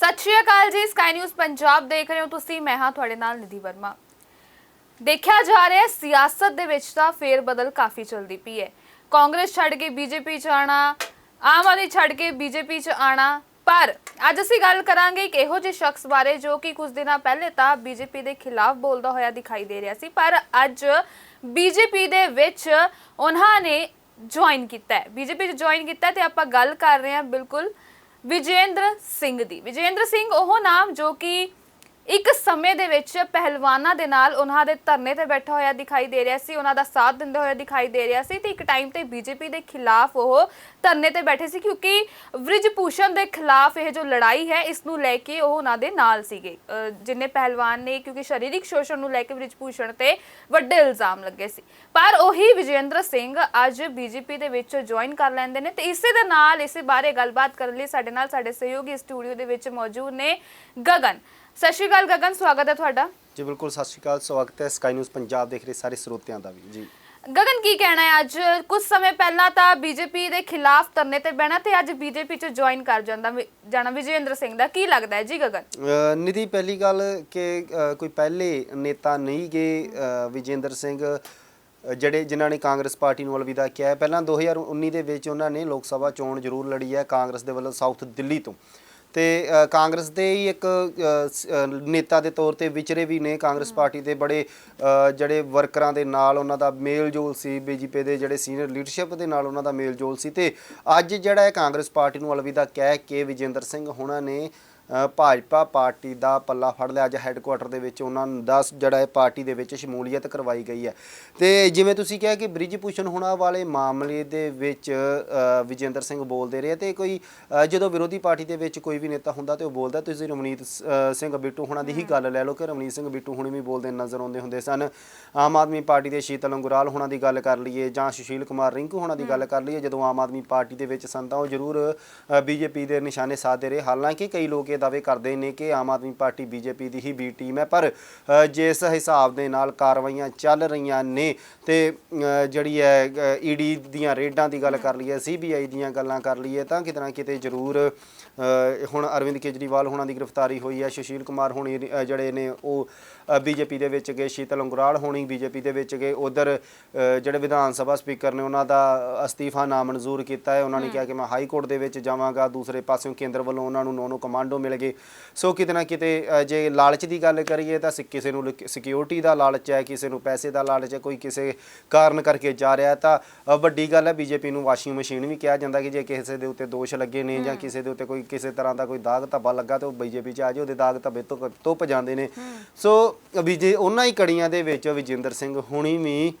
ਸਤਿ ਸ਼੍ਰੀ ਅਕਾਲ ਜੀ sky news Punjab ਦੇਖ ਰਹੇ ਹੋ ਤੁਸੀਂ, ਮੈਂ ਹਾਂ ਤੁਹਾਡੇ ਨਾਲ ਨਿਧੀ ਵਰਮਾ। ਦੇਖਿਆ ਜਾ ਰਿਹਾ ਸਿਆਸਤ ਦੇ ਵਿੱਚ ਤਾਂ ਫੇਰ ਬਦਲ ਕਾਫੀ ਚਲਦੀ ਪਈ ਹੈ। ਕਾਂਗਰਸ ਛੱਡ ਕੇ ਬੀਜੇਪੀ ਚ ਆਣਾ ਆਮ ਆਦਮੀ ਛੱਡ ਕੇ ਬੀਜੇਪੀ ਚ ਆਣਾ ਪਰ ਅੱਜ ਅਸੀਂ ਗੱਲ ਕਰਾਂਗੇ ਇੱਕ ਇਹੋ ਜਿਹੇ ਸ਼ਖਸ ਬਾਰੇ ਜੋ ਕਿ ਕੁਝ ਦਿਨਾਂ ਪਹਿਲੇ ਤਾਂ ਬੀਜੇਪੀ ਦੇ ਖਿਲਾਫ ਬੋਲਦਾ ਹੋਇਆ ਦਿਖਾਈ ਦੇ ਰਿਹਾ ਸੀ, ਪਰ ਅੱਜ ਬੀਜੇਪੀ ਦੇ ਵਿੱਚ ਉਹਨਾਂ ਨੇ ਜੁਆਇਨ ਕੀਤਾ ਹੈ। ਬੀਜੇਪੀ ਚ ਜੁਆਇਨ ਕੀਤਾ ਹੈ ਤੇ ਆਪਾਂ ਗੱਲ ਕਰ ਰਹੇ ਹਾਂ ਬਿਲਕੁਲ ਵਿਜੇਂਦਰ ਸਿੰਘ ਦੀ। ਵਿਜੇਂਦਰ ਸਿੰਘ ਉਹ ਨਾਮ ਜੋ ਕਿ ਇੱਕ ਸਮੇਂ ਦੇ ਵਿੱਚ ਪਹਿਲਵਾਨਾਂ ਦੇ ਨਾਲ ਉਹਨਾਂ ਦੇ ਧਰਨੇ ਤੇ ਬੈਠਾ ਹੋਇਆ ਦਿਖਾਈ ਦੇ ਰਿਹਾ ਸੀ, ਉਹਨਾਂ ਦਾ ਸਾਥ ਦਿੰਦੇ ਹੋਇਆ ਦਿਖਾਈ ਦੇ ਰਿਹਾ ਸੀ ਤੇ ਇੱਕ ਟਾਈਮ ਤੇ ਬੀਜੇਪੀ ਦੇ ਖਿਲਾਫ ਉਹ ਧਰਨੇ ਤੇ ਬੈਠੇ ਸੀ ਕਿਉਂਕਿ ਬ੍ਰਿਜਭੂਸ਼ਣ ਦੇ ਖਿਲਾਫ ਇਹ ਜੋ ਲੜਾਈ ਹੈ, ਇਸ ਨੂੰ ਲੈ ਕੇ ਉਹ ਉਹਨਾਂ ਦੇ ਨਾਲ ਸੀਗੇ। ਅਹ ਜਿੰਨੇ ਪਹਿਲਵਾਨ ਨੇ ਕਿਉਂਕਿ ਸਰੀਰਕ ਸ਼ੋਸ਼ਣ ਨੂੰ ਲੈ ਕੇ ਬ੍ਰਿਜਭੂਸ਼ਣ ਤੇ ਵੱਡੇ ਇਲਜ਼ਾਮ ਲੱਗੇ ਸੀ। ਪਰ ਉਹੀ ਵਿਜੇਂਦਰ ਸਿੰਘ ਅੱਜ ਬੀਜੇਪੀ ਦੇ ਵਿੱਚ ਜੁਆਇਨ ਕਰ ਲੈਂਦੇ ਨੇ ਤੇ ਇਸੇ ਦੇ ਨਾਲ ਇਸੇ ਬਾਰੇ ਗੱਲਬਾਤ ਕਰਨ ਲਈ ਸਾਡੇ ਨਾਲ ਸਾਡੇ ਸਹਿਯੋਗੀ ਸਟੂਡੀਓ ਦੇ ਵਿੱਚ ਮੌਜੂਦ ਨੇ ਗਗਨ। ਸਤਿ ਸ਼੍ਰੀ ਅਕਾਲ ਗਗਨ ਸਵਾਗਤ ਹੈ ਤੁਹਾਡਾ। ਜੀ ਬਿਲਕੁਲ ਸਤਿ ਸ਼੍ਰੀ ਅਕਾਲ ਸਵਾਗਤ ਹੈ ਸਕਾਈ ਨਿਊਜ਼ ਪੰਜਾਬ ਦੇਖ ਰਹੇ ਸਾਰੇ ਸਰੋਤਿਆਂ ਦਾ ਵੀ। ਜੀ। ਗਗਨ ਕੀ ਕਹਿਣਾ ਹੈ ਅੱਜ? ਕੁਝ ਸਮੇਂ ਪਹਿਲਾਂ ਤਾਂ ਬੀਜੇਪੀ ਦੇ ਖਿਲਾਫ ਧਰਨੇ ਤੇ ਬਹਿਣਾ ਤੇ ਅੱਜ ਬੀਜੇਪੀ ਚ ਜੁਆਇਨ ਕਰ ਜਾਂਦਾ ਜਾਣਾ ਵਿਜੇਂਦਰ ਸਿੰਘ ਦਾ। ਕੀ ਲੱਗਦਾ ਹੈ ਜੀ ਗਗਨ? ਨਿਧੀ ਪਹਿਲੀ ਗੱਲ ਕਿ ਕੋਈ ਪਹਿਲੇ ਨੇਤਾ ਨਹੀਂ ਗਏ ਵਿਜੇਂਦਰ ਸਿੰਘ। ਜਿਹੜੇ ਜਿਨ੍ਹਾਂ ਨੇ ਕਾਂਗਰਸ ਪਾਰਟੀ ਨੂੰ ਅਲਵਿਦਾ ਕਿਹਾ। ਪਹਿਲਾਂ 2019 ਦੇ ਵਿੱਚ ਉਹਨਾਂ ਨੇ ਲੋਕ ਸਭਾ ਚੋਣ ਜ਼ਰੂਰ ਲੜੀ ਹੈ ਕਾਂਗਰਸ ਦੇ ਵੱਲੋਂ ਸਾਊਥ ਦਿੱਲੀ ਤੋਂ। ਤੇ ਕਾਂਗਰਸ ਦੇ ਹੀ ਇੱਕ ਨੇਤਾ ਦੇ ਤੌਰ ਤੇ ਵਿਚਰੇ ਵੀ ਨੇ ਕਾਂਗਰਸ ਪਾਰਟੀ ਦੇ ਬੜੇ ਜਿਹੜੇ ਵਰਕਰਾਂ ਦੇ ਨਾਲ ਉਹਨਾਂ ਦਾ ਮੇਲ ਜੋਲ ਸੀ ਬੀਜੇਪੀ ਦੇ ਜਿਹੜੇ ਸੀਨੀਅਰ ਲੀਡਰਸ਼ਿਪ ਦੇ ਨਾਲ ਉਹਨਾਂ ਦਾ ਮੇਲ ਜੋਲ ਸੀ ਤੇ ਅੱਜ ਜਿਹੜਾ ਹੈ ਕਾਂਗਰਸ ਪਾਰਟੀ ਨੂੰ ਅਲਵਿਦਾ ਕਹਿ ਕੇ ਵਿਜੇਂਦਰ ਸਿੰਘ ਹੁਣਾਂ ਨੇ ਭਾਜਪਾ ਪਾਰਟੀ ਦਾ ਪੱਲਾ ਫੜ ਲਿਆ। ਅੱਜ ਹੈੱਡਕੁਆਟਰ ਦੇ ਵਿੱਚ ਉਹਨਾਂ ਨੂੰ 10 ਜਿਹੜਾ ਹੈ ਪਾਰਟੀ ਦੇ ਵਿੱਚ ਸ਼ਮੂਲੀਅਤ ਕਰਵਾਈ ਗਈ ਹੈ। ਤੇ ਜਿਵੇਂ ਤੁਸੀਂ ਕਿਹਾ ਕਿ ਬ੍ਰਿਜ ਭੂਸ਼ਣ ਹੋਣਾ ਵਾਲੇ ਮਾਮਲੇ ਦੇ ਵਿੱਚ ਵਿਜੇਂਦਰ ਸਿੰਘ ਬੋਲਦੇ ਰਹੇ ਤੇ ਕੋਈ ਜਦੋਂ ਵਿਰੋਧੀ ਪਾਰਟੀ ਦੇ ਵਿੱਚ ਕੋਈ ਵੀ ਨੇਤਾ ਹੁੰਦਾ ਤੇ ਉਹ ਬੋਲਦਾ, ਤੁਸੀਂ ਰਮਨੀਤ ਸਿੰਘ ਬਿੱਟੂ ਹੋਣਾ ਦੀ ਹੀ ਗੱਲ ਲੈ ਲਓ ਕਿ ਰਮਨੀਤ ਸਿੰਘ ਬਿੱਟੂ ਹੁਣੇ ਵੀ ਬੋਲਦੇ ਨਜ਼ਰ ਆਉਂਦੇ ਹੁੰਦੇ ਸਨ। ਆਮ ਆਦਮੀ ਪਾਰਟੀ ਦੇ ਸ਼ੀਤਲ ਅੰਗੁਰਾਲ ਹੋਣਾ ਦੀ ਗੱਲ ਕਰ ਲਈਏ ਜਾਂ ਸੁਸ਼ੀਲ ਕੁਮਾਰ ਰਿੰਕੂ ਹੋਣਾ ਦੀ ਗੱਲ ਕਰ ਲਈਏ, ਜਦੋਂ ਆਮ ਆਦਮੀ ਪਾਰਟੀ ਦੇ ਵਿੱਚ ਸਨ ਤਾਂ ਉਹ ਜ਼ਰੂਰ ਬੀਜੇਪੀ ਦੇ ਨਿਸ਼ਾਨੇ ਸਾਧਦੇ ਰਹੇ। ਹਾਲਾਂਕਿ ਕਈ ਲੋਕ ਇਹ ਦਾਅਵੇ ਕਰਦੇ ਨੇ ਕਿ ਆਮ ਆਦਮੀ ਪਾਰਟੀ ਬੀਜੇਪੀ ਦੀ ਹੀ ਬੀ ਟੀਮ ਹੈ ਪਰ ਜਿਸ ਹਿਸਾਬ ਦੇ ਨਾਲ ਕਾਰਵਾਈਆਂ ਚੱਲ ਰਹੀਆਂ ਨੇ ਤੇ ਜਿਹੜੀ ਹੈ ਈਡੀ ਦੀਆਂ ਰੇਡਾਂ ਦੀ ਗੱਲ ਕਰ ਲਈਏ ਸੀਬੀਆਈ ਦੀਆਂ ਗੱਲਾਂ ਕਰ ਲਈਏ ਤਾਂ ਕਿਤੇ ਨਾ ਕਿਤੇ ਜ਼ਰੂਰ ਹੁਣ ਅਰਵਿੰਦ ਕੇਜਰੀਵਾਲ ਹੋਣਾ ਦੀ ਗ੍ਰਿਫਤਾਰੀ ਹੋਈ ਹੈ ਸੁਸ਼ੀਲ ਕੁਮਾਰ ਹੋਣੀ ਜਿਹੜੇ ਨੇ ਉਹ ਬੀਜੇਪੀ ਦੇ ਵਿੱਚ ਗਏ ਸ਼ੀਤਲ ਅੰਗੁਰਾਲ ਹੋਣੀ ਬੀਜੇਪੀ ਦੇ ਵਿੱਚ ਗਏ ਉਧਰ ਜਿਹੜੇ ਵਿਧਾਨ ਸਭਾ ਸਪੀਕਰ ਨੇ ਉਹਨਾਂ ਦਾ ਅਸਤੀਫਾ ਨਾਮਨਜ਼ੂਰ ਕੀਤਾ ਹੈ ਉਹਨਾਂ ਨੇ ਕਿਹਾ ਕਿ ਮੈਂ ਹਾਈ ਕੋਰਟ ਦੇ ਵਿੱਚ ਜਾਵਾਂਗਾ ਦੂਸਰੇ ਪਾਸਿਓਂ ਕੇਂਦਰ ਵੱਲੋਂ ਉਹਨਾਂ ਨੂੰ ਨੌ ਨੌ ਕਮਾਂਡੋ ਮਿਲ ਗਏ ਸੋ ਕਿਤੇ ਨਾ ਕਿਤੇ ਜੇ ਲਾਲਚ ਦੀ ਗੱਲ ਕਰੀਏ ਤਾਂ ਸਿ- ਕਿਸੇ ਨੂੰ ਸਿਕਿਉਰਿਟੀ ਦਾ ਲਾਲਚ ਹੈ ਕਿਸੇ ਨੂੰ ਪੈਸੇ ਦਾ ਲਾਲਚ ਹੈ ਕੋਈ ਕਿਸੇ ਕਾਰਨ ਕਰਕੇ ਜਾ ਰਿਹਾ ਤਾਂ ਵੱਡੀ ਗੱਲ ਹੈ ਬੀਜੇਪੀ ਨੂੰ ਵਾਸ਼ਿੰਗ ਮਸ਼ੀਨ ਵੀ ਕਿਹਾ ਜਾਂਦਾ ਕਿ ਜੇ ਕਿਸੇ ਦੇ ਉੱਤੇ ਦੋਸ਼ ਲੱਗੇ ਨੇ ਜਾਂ ਕਿਸੇ ਦੇ ਉੱਤੇ ਕੋਈ ਕਿਸੇ ਤਰ੍ਹਾਂ ਦਾ ਕੋਈ ਦਾਗ ਧੱਬਾ ਲੱਗਾ ਤਾਂ ਉਹ ਬੀਜੇਪੀ 'ਚ ਆ ਜਾਏ ਉਹਦੇ ਦਾਗ ਧੱਬੇ ਤੋਂ ਧੁੱਪ ਜਾਂਦੇ ਨੇ। ਸੋ ਵੀ ਜੇ ਉਹਨਾਂ ਹੀ ਕੜੀਆਂ ਦੇ ਵਿੱਚ ਵਿਜੇਂਦਰ ਸਿੰਘ ਹੁਣੀ ਵੀ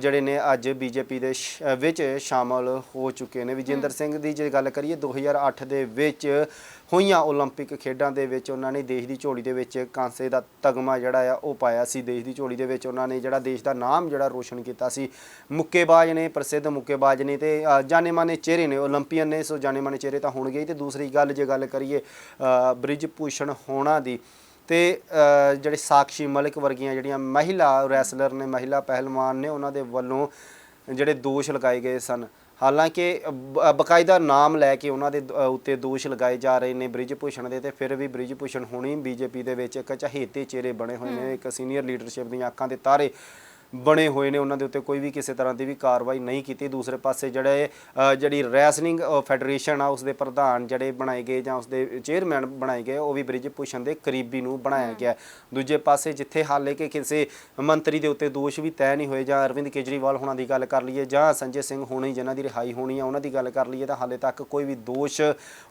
ਜਿਹੜੇ ਨੇ ਅੱਜ ਬੀਜੇਪੀ ਦੇ ਵਿੱਚ ਸ਼ਾਮਲ ਹੋ ਚੁੱਕੇ ਨੇ। ਵਿਜੇਂਦਰ ਸਿੰਘ ਦੀ ਜੇ ਗੱਲ ਕਰੀਏ 2008 ਦੇ ਵਿੱਚ ਹੋਈਆਂ 올림픽 ਖੇਡਾਂ ਦੇ ਵਿੱਚ ਉਹਨਾਂ ਨੇ ਦੇਸ਼ ਦੀ ਝੋਲੀ ਦੇ ਵਿੱਚ ਕਾਂਸੇ ਦਾ ਤਗਮਾ ਜਿਹੜਾ ਆ, ਉਹ ਪਾਇਆ ਸੀ। ਦੇਸ਼ ਦੀ ਝੋਲੀ ਦੇ ਵਿੱਚ ਉਹਨਾਂ ਨੇ ਜਿਹੜਾ ਦੇਸ਼ ਦਾ ਨਾਮ ਜਿਹੜਾ ਰੋਸ਼ਨ ਕੀਤਾ ਸੀ। ਮੁੱਕੇਬਾਜ਼ ਨੇ, ਪ੍ਰਸਿੱਧ ਮੁੱਕੇਬਾਜ਼ ਨੇ ਤੇ ਜਾਣੇ ਮਾਨੇ ਚਿਹਰੇ ਨੇ, 올림픽ੀਅਨ ਨੇ, ਸੋ ਜਾਣੇ ਮਾਨੇ ਚਿਹਰੇ ਤਾਂ ਹੋਣਗੇ ਹੀ। ਤੇ ਦੂਸਰੀ ਗੱਲ, ਜੇ ਗੱਲ ਕਰੀਏ ਬ੍ਰਿਜ ਭੂਸ਼ਣ ਹੋਣਾ ਦੀ, ਤੇ ਜਿਹੜੇ ਸਾਖੀ ਮਲਿਕ ਵਰਗੀਆਂ ਜਿਹੜੀਆਂ ਮਹਿਲਾ ਰੈਸਲਰ ਨੇ, ਮਹਿਲਾ ਪਹਿਲਵਾਨ ਨੇ, ਉਹਨਾਂ ਦੇ ਵੱਲੋਂ ਜਿਹੜੇ ਦੋਸ਼ ਲਗਾਏ ਗਏ ਸਨ। ਹਾਲਾਂਕਿ ਬ- ਬਕਾਇਦਾ ਨਾਮ ਲੈ ਕੇ ਉਹਨਾਂ ਦੇ ਉੱਤੇ ਦੋਸ਼ ਲਗਾਏ ਜਾ ਰਹੇ ਨੇ ਬ੍ਰਿਜ ਭੂਸ਼ਣ ਦੇ ਤੇ ਫਿਰ ਵੀ ਬ੍ਰਿਜ ਭੂਸ਼ਣ ਹੁਣੀ ਬੀਜੇਪੀ ਦੇ ਵਿੱਚ ਇੱਕ ਚਹੇਤੇ ਚਿਹਰੇ ਬਣੇ ਹੋਏ ਨੇ ਇੱਕ ਸੀਨੀਅਰ ਲੀਡਰਸ਼ਿਪ ਦੀਆਂ ਅੱਖਾਂ ਦੇ ਤਾਰੇ। ਬਣੇ ਹੋਏ ਨੇ ਉਹਨਾਂ ਦੇ ਉੱਤੇ ਕੋਈ ਵੀ ਕਿਸੇ ਤਰ੍ਹਾਂ ਦੀ ਵੀ ਕਾਰਵਾਈ ਨਹੀਂ ਕੀਤੀ। ਦੂਸਰੇ ਪਾਸੇ ਜਿਹੜੇ ਜਿਹੜੀ ਰੈਸਲਿੰਗ ਫੈਡਰੇਸ਼ਨ ਆ ਉਸ ਦੇ ਪ੍ਰਧਾਨ ਜਿਹੜੇ ਬਣਾਏ ਗਏ ਜਾਂ ਉਸ ਦੇ ਚੇਅਰਮੈਨ ਬਣਾਏ ਗਏ ਉਹ ਵੀ ਬ੍ਰਿਜ ਭੂਸ਼ਣ ਦੇ ਕਰੀਬੀ ਨੂੰ ਬਣਾਇਆ ਗਿਆ। ਦੂਜੇ ਪਾਸੇ ਜਿੱਥੇ ਹਾਲੇ ਕਿ ਕਿਸੇ ਮੰਤਰੀ ਦੇ ਉੱਤੇ ਦੋਸ਼ ਵੀ ਤੈਅ ਨਹੀਂ ਹੋਏ ਜਾਂ ਅਰਵਿੰਦ ਕੇਜਰੀਵਾਲ ਹੋਣਾ ਦੀ ਗੱਲ ਕਰ ਲਈਏ ਜਾਂ ਸੰਜੇ ਸਿੰਘ ਹੋਣੀ ਜਿਨ੍ਹਾਂ ਦੀ ਰਿਹਾਈ ਹੋਣੀ ਆ ਉਹਨਾਂ ਦੀ ਗੱਲ ਕਰ ਲਈਏ ਤਾਂ ਹਾਲੇ ਤੱਕ ਕੋਈ ਵੀ ਦੋਸ਼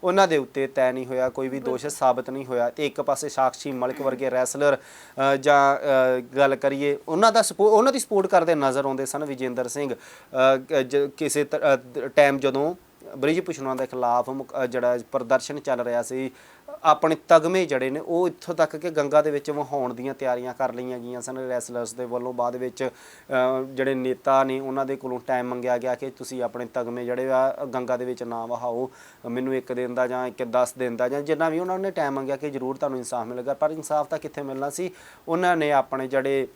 ਉਹਨਾਂ ਦੇ ਉੱਤੇ ਤੈਅ ਨਹੀਂ ਹੋਇਆ ਕੋਈ ਵੀ ਦੋਸ਼ ਸਾਬਤ ਨਹੀਂ ਹੋਇਆ। ਤੇ ਇੱਕ ਪਾਸੇ ਸਾਕਸ਼ੀ ਮਲਿਕ ਵਰਗੇ ਰੈਸਲਰ ਜਾਂ ਗੱਲ ਕਰੀਏ ਉਹਨਾਂ ਦਾ ਸਪੋ- ਉਹਨਾਂ ਦੀ ਸਪੋਰਟ ਕਰਦੇ ਨਜ਼ਰ ਆਉਂਦੇ ਸਨ ਵਿਜੇਂਦਰ ਸਿੰਘ ਜ- ਕਿਸੇ ਟਾਈਮ ਜਦੋਂ ਬ੍ਰਿਜ ਭੂਸ਼ਣਾਂ ਦੇ ਖਿਲਾਫ ਮੁਕ- ਜਿਹੜਾ ਪ੍ਰਦਰਸ਼ਨ ਚੱਲ ਰਿਹਾ ਸੀ, ਆਪਣੇ ਤਗਮੇ ਜੜੇ ਨੇ ਉਹ ਇੱਥੋਂ ਤੱਕ ਕਿ ਗੰਗਾ ਦੇ ਵਿੱਚ ਵਹਾਉਣ ਦੀਆਂ ਤਿਆਰੀਆਂ ਕਰ ਲਈਆਂ ਗਈਆਂ ਸਨ। ਰੈਸਲਰਸ ਦੇ ਵੱਲੋਂ ਬਾਅਦ ਵਿੱਚ ਜਿਹੜੇ ਨੇਤਾ ਨੇ ਉਹਨਾਂ ਦੇ ਕੋਲੋਂ ਟਾਈਮ ਮੰਗਿਆ ਗਿਆ ਕਿ ਤੁਸੀਂ ਆਪਣੇ ਤਗਮੇ ਜਿਹੜੇ ਆ, ਗੰਗਾ ਦੇ ਵਿੱਚ ਨਾ ਵਹਾਓ। ਮੈਨੂੰ ਇੱਕ ਦਿਨ ਦਾ ਜਾਂ ਇੱਕ 10 ਦਿਨ ਦਾ ਜਾਂ ਜਿੰਨਾ ਵੀ ਉਹਨਾਂ ਨੇ ਟਾਈਮ ਮੰਗਿਆ ਕਿ ਜ਼ਰੂਰ ਤੁਹਾਨੂੰ ਇਨਸਾਫ ਮਿਲੇਗਾ, ਪਰ ਇਨਸਾਫ ਤਾਂ ਕਿੱਥੇ ਮਿਲਣਾ ਸੀ? ਉਹਨਾਂ ਨੇ ਆਪਣੇ ਜਿਹੜੇ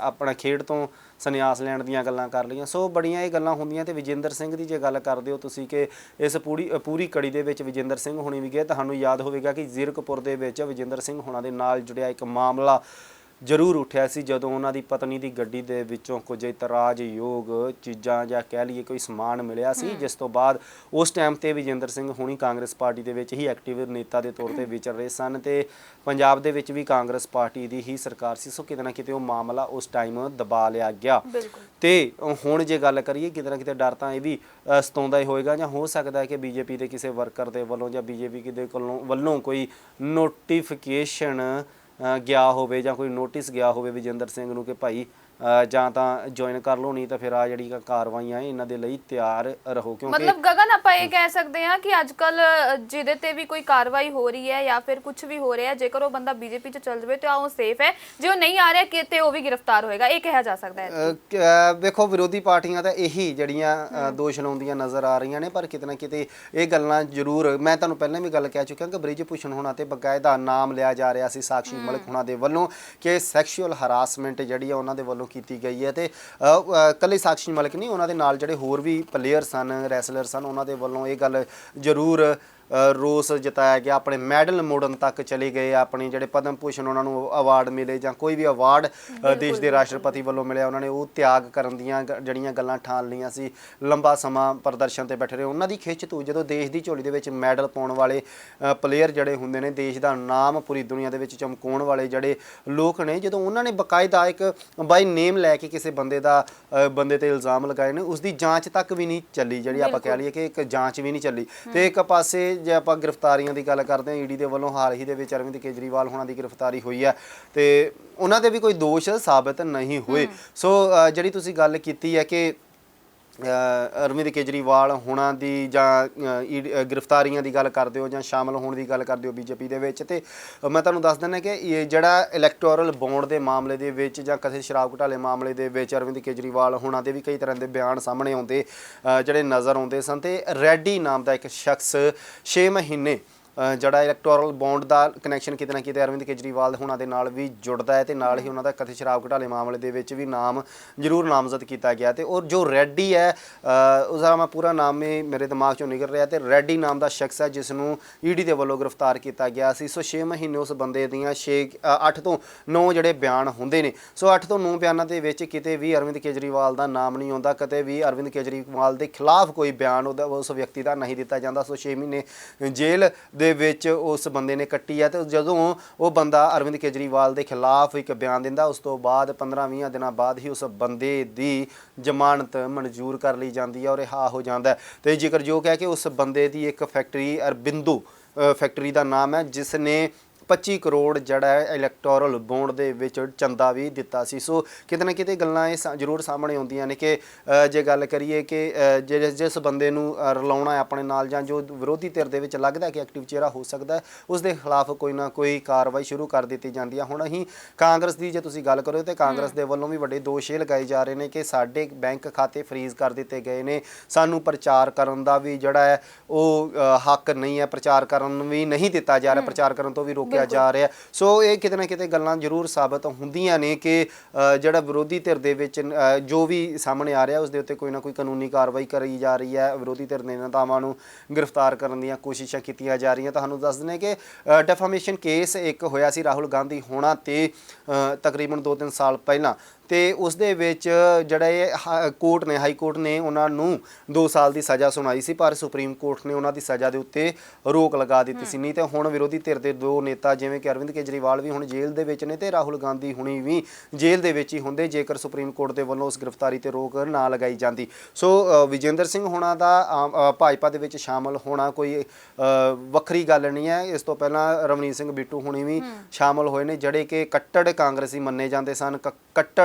ਆਪਣਾ ਖੇਡ ਤੋਂ ਸੰਨਿਆਸ ਲੈਣ ਦੀਆਂ ਗੱਲਾਂ ਕਰ ਲਈਆਂ। ਸੋ ਬੜੀਆਂ ਇਹ ਗੱਲਾਂ ਹੁੰਦੀਆਂ ਤੇ ਵਿਜੇਂਦਰ ਸਿੰਘ ਦੀ ਜੇ ਗੱਲ ਕਰਦੇ ਹੋ ਤੁਸੀਂ ਕਿ ਇਸ ਪੂਰੀ ਪੂਰੀ ਕੜੀ ਦੇ ਵਿੱਚ ਵਿਜੇਂਦਰ ਸਿੰਘ ਹੋਣੀ ਵੀ ਗਏ, ਤੁਹਾਨੂੰ ਯਾਦ ਹੋਵੇਗਾ ਕਿ ਜ਼ੀਰਕਪੁਰ ਦੇ ਵਿੱਚ ਵਿਜੇਂਦਰ ਸਿੰਘ ਹੋਣਾ ਦੇ ਨਾਲ ਜੁੜਿਆ ਇੱਕ ਮਾਮਲਾ ਜ਼ਰੂਰ ਉੱਠਿਆ ਸੀ ਜਦੋਂ ਉਹਨਾਂ ਦੀ ਪਤਨੀ ਦੀ ਗੱਡੀ ਦੇ ਵਿੱਚੋਂ ਕੁਝ ਇਤਰਾਜ਼ਯੋਗ ਚੀਜ਼ਾਂ ਜਾਂ ਕਹਿ ਲਈਏ ਕੋਈ ਸਮਾਨ ਮਿਲਿਆ ਸੀ ਜਿਸ ਤੋਂ ਬਾਅਦ ਉਸ ਟਾਈਮ ਤੇ ਵਿਜੇਂਦਰ ਸਿੰਘ ਹੁਣੀ ਕਾਂਗਰਸ ਪਾਰਟੀ ਦੇ ਵਿੱਚ ਹੀ ਐਕਟਿਵ ਨੇਤਾ ਦੇ ਤੌਰ ਤੇ ਵਿਚਰ ਰਹੇ ਸਨ ਤੇ ਪੰਜਾਬ ਦੇ ਵਿੱਚ ਵੀ ਕਾਂਗਰਸ ਪਾਰਟੀ ਦੀ ਹੀ ਸਰਕਾਰ ਸੀ ਸੋ ਕਿਤੇ ਨਾ ਕਿਤੇ ਉਹ ਮਾਮਲਾ ਉਸ ਟਾਈਮ ਦਬਾ ਲਿਆ ਗਿਆ। ਤੇ ਹੁਣ ਜੇ ਗੱਲ ਕਰੀਏ ਕਿਤੇ ਨਾ ਕਿਤੇ ਡਰ ਤਾਂ ਇਹ ਵੀ ਸਤਾਉਂਦਾ ਹੀ ਹੋਏਗਾ ਜਾਂ ਹੋ ਸਕਦਾ ਹੈ ਕਿ ਬੀਜੇਪੀ ਦੇ ਕਿਸੇ ਵਰਕਰ ਦੇ ਵੱਲੋਂ ਜਾਂ ਬੀਜੇਪੀ ਦੇ ਕੋਲੋਂ ਵੱਲੋਂ ਕੋਈ ਨੋਟੀਫਿਕੇਸ਼ਨ ਗਿਆ ਹੋਵੇ ਜਾਂ ਕੋਈ ਨੋਟਿਸ ਗਿਆ ਹੋਵੇ ਵਿਜੇਂਦਰ ਸਿੰਘ ਨੂੰ ਕਿ ਭਾਈ ਜਾਂ ਤਾਂ ਜੁਆਇਨ ਕਰ ਲਓ ਨਹੀਂ ਤਾਂ ਫਿਰ ਆ ਜਿਹੜੀ ਕਾਰਵਾਈਆਂ ਹੈ ਇਹਨਾਂ ਦੇ ਲਈ ਤਿਆਰ ਰਹੋ ਕਿਉਂਕਿ ਮਤਲਬ ਗਗਨ ਆਪਾਂ ਇਹ ਕਹਿ ਸਕਦੇ ਹਾਂ ਕਿ ਅੱਜ ਕੱਲ ਜਿਹਦੇ ਤੇ ਵੀ ਕੋਈ ਕਾਰਵਾਈ ਹੋ ਰਹੀ ਹੈ ਜਾਂ ਫਿਰ ਕੁਝ ਵੀ ਹੋ ਰਿਹਾ ਜੇਕਰ ਉਹ ਬੰਦਾ ਬੀਜੇਪੀ ਚ ਚੱਲ ਜਾਵੇ ਤਾਂ ਉਹ ਸੇਫ ਹੈ। ਜੇ ਉਹ ਨਹੀਂ ਆ ਰਿਹਾ ਕਿਤੇ ਉਹ ਵੀ ਗ੍ਰਿਫਤਾਰ ਹੋਏਗਾ ਇਹ ਕਿਹਾ ਜਾ ਸਕਦਾ ਹੈ। ਵੇਖੋ ਵਿਰੋਧੀ ਪਾਰਟੀਆਂ ਤਾਂ ਇਹੀ ਜਿਹੜੀਆਂ ਦੋਸ਼ ਲਾਉਂਦੀਆਂ ਨਜ਼ਰ ਆ ਰਹੀਆਂ ਨੇ ਪਰ ਕਿਤੇ ਨਾ ਕਿਤੇ ਇਹ ਗੱਲਾਂ ਜ਼ਰੂਰ ਮੈਂ ਤੁਹਾਨੂੰ ਪਹਿਲਾਂ ਵੀ ਗੱਲ ਕਹਿ ਚੁੱਕਿਆ ਕਿ ਬ੍ਰਿਜ ਭੂਸ਼ਣ ਹੋਣਾ ਤੇ ਬਕਾਇਦਾ ਨਾਮ ਲਿਆ ਜਾ ਰਿਹਾ ਸੀ ਸਾਕਸ਼ੀ ਮਲਿਕ ਹੋਣਾ ਦੇ ਵੱਲੋਂ ਕਿ ਸੈਕਸ਼ੂਅਲ ਹਰਾਸਮੈਂਟ ਜਿਹੜੀ ਆ ਉਹਨਾਂ ਦੇ ਵੱਲੋਂ ਕੀਤੀ ਗਈ ਹੈ ਤੇ ਅ, ਕੱਲੇ ਸਾਕਸ਼ੀ ਮਲਿਕ ਨਹੀਂ ਉਹਨਾਂ ਦੇ ਨਾਲ ਜਿਹੜੇ ਹੋਰ ਵੀ ਪਲੇਅਰ ਸਨ ਰੈਸਲਰ ਸਨ ਉਹਨਾਂ ਦੇ ਵੱਲੋਂ ਇਹ ਗੱਲ ਜ਼ਰੂਰ ਰੋਸ ਜਤਾਇਆ ਗਿਆ ਆਪਣੇ ਮੈਡਲ ਮੋੜਨ ਤੱਕ ਚਲੇ ਗਏ ਆਪਣੀ ਜਿਹੜੇ ਪਦਮ ਭੂਸ਼ਣ ਉਹਨਾਂ ਨੂੰ ਅਵਾਰਡ ਮਿਲੇ ਜਾਂ ਕੋਈ ਵੀ ਅਵਾਰਡ ਦੇਸ਼ ਦੇ ਰਾਸ਼ਟਰਪਤੀ ਵੱਲੋਂ ਮਿਲਿਆ ਉਹਨਾਂ ਨੇ ਉਹ ਤਿਆਗ ਕਰਨ ਦੀਆਂ ਜਿਹੜੀਆਂ ਗੱਲਾਂ ਠਾਣ ਲਈਆਂ ਸੀ ਲੰਬਾ ਸਮਾਂ ਪ੍ਰਦਰਸ਼ਨ ਤੇ ਬੈਠੇ ਰਹੇ ਉਹਨਾਂ ਦੀ ਖਿੱਚ ਤੂੰ ਜਦੋਂ ਦੇਸ਼ ਦੀ ਝੋਲੀ ਦੇ ਵਿੱਚ ਮੈਡਲ ਪਾਉਣ ਵਾਲੇ ਪਲੇਅਰ ਜਿਹੜੇ ਹੁੰਦੇ ਨੇ ਦੇਸ਼ ਦਾ ਨਾਮ ਪੂਰੀ ਦੁਨੀਆ ਦੇ ਵਿੱਚ ਚਮਕਾਉਣ ਵਾਲੇ ਜਿਹੜੇ ਲੋਕ ਨੇ ਜਦੋਂ ਉਹਨਾਂ ਨੇ ਬਕਾਇਦਾ ਇੱਕ ਬਾਈ ਨੇਮ ਲੈ ਕੇ ਕਿਸੇ ਬੰਦੇ ਦਾ ਬੰਦੇ ਤੇ ਇਲਜ਼ਾਮ ਲਗਾਏ ਨੇ ਉਸ ਦੀ ਜਾਂਚ ਤੱਕ ਵੀ ਨਹੀਂ ਚੱਲੀ ਜਿਹੜੀ ਆਪਾਂ ਕਹਿ ਲਈਏ ਕਿ ਇੱਕ ਜਾਂਚ ਵੀ ਨਹੀਂ ਚੱਲੀ। ਤੇ ਇੱਕ ਪਾਸੇ ਜੇ ਆਪਾਂ ਗ੍ਰਿਫਤਾਰੀਆਂ ਦੀ ਗੱਲ ਕਰਦੇ ਹਾਂ ਈਡੀ ਦੇ ਵੱਲੋਂ ਹਾਲ ਹੀ ਦੇ ਵਿੱਚ ਅਰਵਿੰਦ ਕੇਜਰੀਵਾਲ ਹੋਣਾ ਦੀ ਗ੍ਰਿਫਤਾਰੀ ਹੋਈ ਹੈ ਤੇ ਉਹਨਾਂ ਦੇ ਵੀ ਕੋਈ ਦੋਸ਼ ਸਾਬਤ ਨਹੀਂ ਹੋਏ। ਸੋ ਜਿਹੜੀ ਤੁਸੀਂ ਗੱਲ ਕੀਤੀ ਹੈ ਕਿ ਅਰਵਿੰਦ ਕੇਜਰੀਵਾਲ ਹੋਣਾ ਦੀ ਜਾਂ ਅ, ਗ੍ਰਿਫਤਾਰੀਆਂ ਦੀ ਗੱਲ ਕਰਦੇ ਹੋ ਜਾਂ ਸ਼ਾਮਲ ਹੋਣ ਦੀ ਗੱਲ ਕਰਦੇ ਹੋ ਬੀਜੇਪੀ ਦੇ ਵਿੱਚ ਤੇ ਮੈਂ ਤੁਹਾਨੂੰ ਦੱਸ ਦਿੰਦਾ ਕਿ ਇਹ ਜਿਹੜਾ ਇਲੈਕਟੋਰਲ ਬੌਂਡ ਦੇ ਮਾਮਲੇ ਦੇ ਵਿੱਚ ਜਾਂ ਕਥਿਤ ਸ਼ਰਾਬ ਘੁਟਾਲੇ ਮਾਮਲੇ ਦੇ ਵਿੱਚ ਅਰਵਿੰਦ ਕੇਜਰੀਵਾਲ ਹੁਣਾਂ ਦੇ ਵੀ ਕਈ ਤਰ੍ਹਾਂ ਦੇ ਬਿਆਨ ਸਾਹਮਣੇ ਆਉਂਦੇ ਜਿਹੜੇ ਨਜ਼ਰ ਆਉਂਦੇ ਸਨ ਤੇ ਰੈਡੀ ਨਾਮ ਦਾ ਇੱਕ ਸ਼ਖਸ 6 ਮਹੀਨੇ ਜਿਹੜਾ ਇਲੈਕਟੋਰਲ ਬੌਂਡ ਦਾ ਕਨੈਕਸ਼ਨ ਕਿਤੇ ਨਾ ਕਿਤੇ ਅਰਵਿੰਦ ਕੇਜਰੀਵਾਲ ਹੁਣਾਂ ਦੇ ਨਾਲ ਵੀ ਜੁੜਦਾ ਹੈ ਤੇ ਨਾਲ ਹੀ ਉਹਨਾਂ ਦਾ ਕਥਿਤ ਸ਼ਰਾਬ ਘੁਟਾਲੇ ਮਾਮਲੇ ਦੇ ਵਿੱਚ ਵੀ ਨਾਮ ਜ਼ਰੂਰ ਨਾਮਜ਼ਦ ਕੀਤਾ ਗਿਆ ਤੇ ਔਰ ਜੋ ਰੈਡੀ ਹੈ ਉਸਦਾ ਮੈਂ ਪੂਰਾ ਨਾਮ ਹੀ ਮੇਰੇ ਦਿਮਾਗ ਚੋਂ ਨਿਕਲ ਰਿਹਾ ਤੇ ਰੈਡੀ ਨਾਮ ਦਾ ਸ਼ਖਸ ਹੈ ਜਿਸ ਨੂੰ ਈਡੀ ਦੇ ਵੱਲੋਂ ਗ੍ਰਿਫਤਾਰ ਕੀਤਾ ਗਿਆ ਸੀ। ਸੋ 6 ਮਹੀਨੇ ਉਸ ਬੰਦੇ ਦੀਆਂ 6 8 ਤੋਂ 9 ਜਿਹੜੇ ਬਿਆਨ ਹੁੰਦੇ ਨੇ। ਸੋ 8 ਤੋਂ 9 ਬਿਆਨਾਂ ਦੇ ਵਿੱਚ ਕਿਤੇ ਵੀ ਅਰਵਿੰਦ ਕੇਜਰੀਵਾਲ ਦਾ ਨਾਮ ਨਹੀਂ ਆਉਂਦਾ ਕਦੇ ਵੀ ਅਰਵਿੰਦ ਕੇਜਰੀਵਾਲ ਦੇ ਖਿਲਾਫ ਕੋਈ ਬਿਆਨ ਉਹਦਾ, ਉਸ ਵਿਅਕਤੀ ਦਾ ਨਹੀਂ ਦਿੱਤਾ ਜਾਂਦਾ। ਸੋ 6 ਮਹੀਨੇ ਜੇਲ੍ਹ ਦੇ ਵਿੱਚ ਉਸ ਬੰਦੇ ਨੇ ਕੱਟੀ ਹੈ ਤੇ ਜਦੋਂ ਉਹ ਬੰਦਾ ਅਰਵਿੰਦ ਕੇਜਰੀਵਾਲ ਦੇ ਖਿਲਾਫ ਇੱਕ ਬਿਆਨ ਦਿੰਦਾ, ਉਸ ਤੋਂ ਬਾਅਦ 15-20 ਦਿਨਾਂ ਬਾਅਦ ਹੀ ਉਸ ਬੰਦੇ ਦੀ ਜ਼ਮਾਨਤ ਮਨਜ਼ੂਰ ਕਰ ਲਈ ਜਾਂਦੀ ਹੈ ਔਰ ਰਿਹਾ ਹੋ ਜਾਂਦਾ ਹੈ। ਤੇ ਜ਼ਿਕਰਯੋਗ ਹੈ ਕਿ ਉਸ ਬੰਦੇ ਦੀ ਇੱਕ ਫੈਕਟਰੀ ਅਰਬਿੰਦੂ ਫੈਕਟਰੀ ਦਾ ਨਾਮ ਹੈ, ਜਿਸ ਨੇ 25 ਕਰੋੜ ਜਿਹੜਾ ਹੈ ਇਲੈਕਟੋਰਲ ਬੌਂਡ ਦੇ ਵਿੱਚ ਚੰਦਾ ਵੀ ਦਿੱਤਾ ਸੀ। ਸੋ ਕਿਤੇ ਨਾ ਕਿਤੇ ਗੱਲਾਂ ਇਹ ਜ਼ਰੂਰ ਸਾਹਮਣੇ ਆਉਂਦੀਆਂ ਨੇ ਕਿ ਜੇ ਗੱਲ ਕਰੀਏ ਕਿ ਅ, ਜੇ- ਜਿਸ ਬੰਦੇ ਨੂੰ ਰਲਾਉਣਾ ਹੈ ਆਪਣੇ ਨਾਲ ਜਾਂ ਜੋ ਵਿਰੋਧੀ ਧਿਰ ਦੇ ਵਿੱਚ ਲੱਗਦਾ ਕਿ ਐਕਟਿਵ ਚਿਹਰਾ ਹੋ ਸਕਦਾ ਉਸ ਦੇ ਖਿਲਾਫ ਕੋਈ ਨਾ ਕੋਈ ਕਾਰਵਾਈ ਸ਼ੁਰੂ ਕਰ ਦਿੱਤੀ ਜਾਂਦੀ ਹੈ। ਹੁਣ ਅਸੀਂ ਕਾਂਗਰਸ ਦੀ ਜੇ ਤੁਸੀਂ ਗੱਲ ਕਰੋ ਤੇ ਕਾਂਗਰਸ ਦੇ ਵੱਲੋਂ ਵੀ ਵੱਡੇ ਦੋਸ਼ ਇਹ ਲਗਾਏ ਜਾ ਰਹੇ ਨੇ ਕਿ ਸਾਡੇ ਬੈਂਕ ਖਾਤੇ ਫ੍ਰੀਜ਼ ਕਰ ਦਿੱਤੇ ਗਏ ਨੇ। ਸਾਨੂੰ ਪ੍ਰਚਾਰ ਕਰਨ ਦਾ ਵੀ ਜਿਹੜਾ ਹੈ ਉਹ ਹੱਕ ਨਹੀਂ ਹੈ ਪ੍ਰਚਾਰ ਕਰਨ ਵੀ ਨਹੀਂ ਦਿੱਤਾ ਜਾ ਰਿਹਾ ਪ੍ਰਚਾਰ ਕਰਨ ਤੋਂ ਵੀ ਰੋਕਿਆ ਜਾ ਰਿਹਾ। ਸੋ ਇਹ ਕਿਤੇ ਨਾ ਕਿਤੇ ਗੱਲਾਂ ਜ਼ਰੂਰ ਸਾਬਤ ਹੁੰਦੀਆਂ ਨੇ ਕਿ ਜਿਹੜਾ ਵਿਰੋਧੀ ਧਿਰ ਦੇ ਵਿੱਚ ਜੋ ਵੀ ਸਾਹਮਣੇ ਆ ਰਿਹਾ ਉਸ ਦੇ ਉੱਤੇ ਕੋਈ ਨਾ ਕੋਈ ਕਾਨੂੰਨੀ ਕਾਰਵਾਈ ਕਰੀ ਜਾ ਰਹੀ ਹੈ। ਵਿਰੋਧੀ ਧਿਰ ਦੇ ਨੇਤਾਵਾਂ ਨੂੰ ਗ੍ਰਿਫਤਾਰ ਕਰਨ ਦੀਆਂ ਕੋਸ਼ਿਸ਼ਾਂ ਕੀਤੀਆਂ ਜਾ ਰਹੀਆਂ। ਤੁਹਾਨੂੰ ਦੱਸ ਦਿੰਦੇ ਕਿ ਡੈਫਾਮੇਸ਼ਨ ਕੇਸ ਇੱਕ ਹੋਇਆ ਸੀ ਰਾਹੁਲ ਗਾਂਧੀ ਹੋਣਾ ਤੇ ਤਕਰੀਬਨ 2-3 ਸਾਲ ਪਹਿਲਾਂ। ਤੇ ਉਸ ਦੇ ਵਿੱਚ ਜਿਹੜਾ ਇਹ ਕੋਰਟ ਨੇ ਹਾਈ ਕੋਰਟ ਨੇ ਉਹਨਾਂ ਨੂੰ 2 ਸਾਲ ਦੀ ਸਜ਼ਾ ਸੁਣਾਈ ਸੀ ਪਰ ਸੁਪਰੀਮ ਕੋਰਟ ਨੇ ਉਹਨਾਂ ਦੀ ਸਜ਼ਾ ਦੇ ਉੱਤੇ ਰੋਕ ਲਗਾ ਦਿੱਤੀ ਸੀ। ਨਹੀਂ ਤੇ ਹੁਣ ਵਿਰੋਧੀ ਧਿਰ ਦੇ ਦੋ ਨੇਤਾ ਜਿਵੇਂ ਕਿ ਅਰਵਿੰਦ ਕੇਜਰੀਵਾਲ ਵੀ ਹੁਣ ਜੇਲ੍ਹ ਦੇ ਵਿੱਚ ਨੇ ਤੇ ਰਾਹੁਲ ਗਾਂਧੀ ਹੁਣੀ ਵੀ ਜੇਲ੍ਹ ਦੇ ਵਿੱਚ ਹੀ ਹੁੰਦੇ ਜੇਕਰ ਸੁਪਰੀਮ ਕੋਰਟ ਦੇ ਵੱਲੋਂ ਉਸ ਗ੍ਰਿਫਤਾਰੀ ਤੇ ਰੋਕ ਨਾ ਲਗਾਈ ਜਾਂਦੀ। ਸੋ ਵਿਜੇਂਦਰ ਸਿੰਘ ਹੋਣਾ ਦਾ ਭਾਜਪਾ ਦੇ ਵਿੱਚ ਸ਼ਾਮਲ ਹੋਣਾ ਕੋਈ ਵੱਖਰੀ ਗੱਲ ਨਹੀਂ ਹੈ। ਇਸ ਤੋਂ ਪਹਿਲਾਂ ਰਵਨੀਤ ਸਿੰਘ ਬਿੱਟੂ ਹੁਣੀ ਵੀ ਸ਼ਾਮਲ ਹੋਏ ਨੇ ਜਿਹੜੇ ਕਿ ਕੱਟੜ ਕਾਂਗਰਸੀ ਮੰਨੇ ਜਾਂਦੇ ਸਨ ਕ-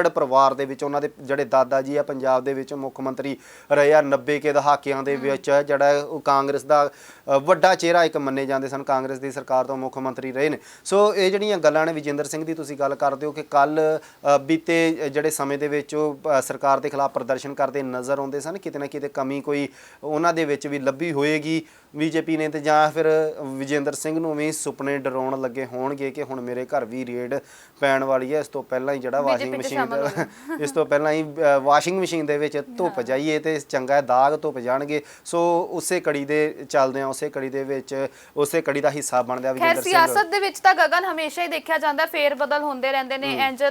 ਕੱਟੜ ਪਰਿਵਾਰ ਦੇ ਵਿੱਚ ਉਹਨਾਂ ਦੇ ਜਿਹੜੇ ਦਾਦਾ ਜੀ ਆ ਪੰਜਾਬ ਦੇ ਵਿੱਚ ਮੁੱਖ ਮੰਤਰੀ ਰਹੇ ਆ 90 ਕੇ ਦਹਾਕਿਆਂ ਦੇ ਵਿੱਚ ਜਿਹੜਾ ਉਹ ਕਾਂਗਰਸ ਦਾ ਵੱਡਾ ਚਿਹਰਾ ਇੱਕ ਮੰਨੇ ਜਾਂਦੇ ਸਨ, ਕਾਂਗਰਸ ਦੀ ਸਰਕਾਰ ਤੋਂ ਮੁੱਖ ਮੰਤਰੀ ਰਹੇ ਨੇ। ਸੋ ਇਹ ਜਿਹੜੀਆਂ ਗੱਲਾਂ ਨੇ ਵਿਜੇਂਦਰ ਸਿੰਘ ਦੀ ਤੁਸੀਂ ਗੱਲ ਕਰਦੇ ਹੋ ਕਿ ਕੱਲ ਬੀਤੇ ਜਿਹੜੇ ਸਮੇਂ ਦੇ ਵਿੱਚ ਉਹ ਸਰਕਾਰ ਦੇ ਖਿਲਾਫ ਪ੍ਰਦਰਸ਼ਨ ਕਰਦੇ ਨਜ਼ਰ ਆਉਂਦੇ ਸਨ, ਕਿਤੇ ਨਾ ਕਿਤੇ ਕਮੀ ਕੋਈ ਉਹਨਾਂ ਦੇ ਵਿੱਚ ਵੀ ਲੱਭੀ ਹੋਏਗੀ। ਬੀਜੇਪੀ ਨੇ ਤੇ ਜਾਂ ਫਿਰ ਵਿਜੇਂਦਰ ਸਿੰਘ ਨੂੰ ਵੀ ਸੁਪਨੇ ਡਰਾਉਣ ਲੱਗੇ ਹੋਣਗੇ ਕਿ ਹੁਣ ਮੇਰੇ ਘਰ ਵੀ ਰੇਡ ਪੈਣ ਵਾਲੀ ਹੈ ਇਸ ਤੋਂ ਪਹਿਲਾਂ ਹੀ ਜਿਹੜਾ ਵਾਸ਼ਿੰਗ ਮਸ਼ੀਨ ਇਸ ਤੋਂ ਪਹਿਲਾਂ ਹੀ ਵਾਸ਼ਿੰਗ ਮਸ਼ੀਨ ਦੇ ਵਿੱਚ ਧੁੱਪ ਜਾਈਏ ਤੇ ਚੰਗਾ ਦਾਗ ਧੁੱਪ ਜਾਣਗੇ। ਸੋ ਉਸੇ ਕੜੀ ਦੇ ਚੱਲਦੇ ਆ ਉਸੇ ਕੜੀ ਦੇ ਵਿੱਚ ਉਸੇ ਕੜੀ ਦਾ ਹਿੱਸਾ ਬਣਦਾ ਵਿਜੇਂਦਰ ਸਿੰਘ। ਸਿਆਸਤ ਦੇ ਵਿੱਚ ਤਾਂ ਗਗਨ ਹਮੇਸ਼ਾ ਹੀ ਦੇਖਿਆ ਜਾਂਦਾ ਫੇਰ ਬਦਲ ਹੁੰਦੇ ਰਹਿੰਦੇ ਨੇ। ਇੰਜ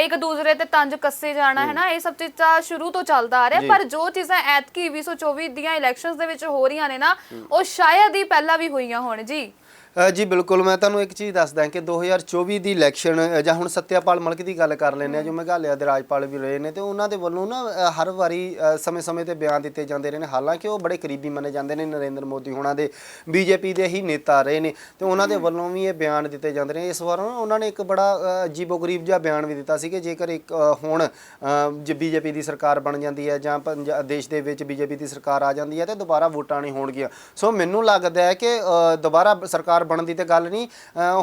ਇੱਕ ਦੂਸਰੇ ਤੇ ਤੰਜ ਕੱਸੇ ਜਾਣਾ ਹੈ। ਨਾ ਇਹ ਸਭ ਚੀਜ਼ਾਂ ਸ਼ੁਰੂ ਤੋਂ ਚੱਲਦਾ ਆ ਰਿਹਾ। ਪਰ ਜੋ ਚੀਜ਼ਾਂ ਐਤਕੀ 2024 ਦੀਆਂ ਇਲੈਕਸ਼ਨਸ ਦੇ ਵਿੱਚ ਹੋ ਰਹੀਆਂ ਨੇ ਨਾ ਉਹ ਸ਼ਾਇਦ ਹੀ ਪਹਿਲਾਂ ਵੀ ਹੋਈਆਂ ਹੋਣ ਜੀ। ਜੀ ਬਿਲਕੁਲ ਮੈਂ ਤੁਹਾਨੂੰ ਇੱਕ ਚੀਜ਼ ਦੱਸਦਾ ਕਿ 2024 ਦੀ ਇਲੈਕਸ਼ਨ ਜਾਂ ਹੁਣ ਸਤਿਆਪਾਲ ਮਲਕ ਦੀ ਗੱਲ ਕਰ ਲੈਂਦੇ ਆ ਜੋ ਮੇਘਾਲਿਆ ਦੇ ਰਾਜਪਾਲ ਵੀ ਰਹੇ ਨੇ ਤੇ ਉਹਨਾਂ ਦੇ ਵੱਲੋਂ ਨਾ ਹਰ ਵਾਰੀ ਸਮੇਂ-ਸਮੇਂ ਤੇ ਬਿਆਨ ਦਿੱਤੇ ਜਾਂਦੇ ਰਹੇ ਨੇ। ਹਾਲਾਂਕਿ ਉਹ ਬੜੇ ਕਰੀਬੀ ਮੰਨੇ ਜਾਂਦੇ ਨੇ ਨਰਿੰਦਰ ਮੋਦੀ ਹੋਣਾ ਦੇ ਬੀਜੇਪੀ ਦੇ ਹੀ ਨੇਤਾ ਰਹੇ ਨੇ ਤੇ ਉਹਨਾਂ ਦੇ ਵੱਲੋਂ ਵੀ ਇਹ ਬਿਆਨ ਦਿੱਤੇ ਜਾਂਦੇ ਨੇ। ਇਸ ਵਾਰ ਨਾ ਉਹਨਾਂ ਨੇ ਇੱਕ ਬੜਾ ਅਜੀਬੋ-ਗਰੀਬ ਜਿਹਾ ਬਿਆਨ ਵੀ ਦਿੱਤਾ ਸੀ ਕਿ ਜੇਕਰ ਇੱਕ ਅ, ਹੁਣ ਅ, ਜੇ ਬੀਜੇਪੀ ਦੀ ਸਰਕਾਰ ਬਣ ਜਾਂਦੀ ਹੈ ਜਾਂ ਪੰਜਾ- ਦੇਸ਼ ਦੇ ਵਿੱਚ ਬੀਜੇਪੀ ਦੀ ਸਰਕਾਰ ਆ ਜਾਂਦੀ ਹੈ ਤੇ ਦੁਬਾਰਾ ਵੋਟਾਂ ਨਹੀਂ ਹੋਣਗੀਆਂ। ਸੋ ਮੈਨੂੰ ਲੱਗਦਾ ਹੈ ਕਿ ਦੁਬਾਰਾ ਸਰਕਾਰ ਬਣਨ ਦੀ ਤੇ ਗੱਲ ਨਹੀਂ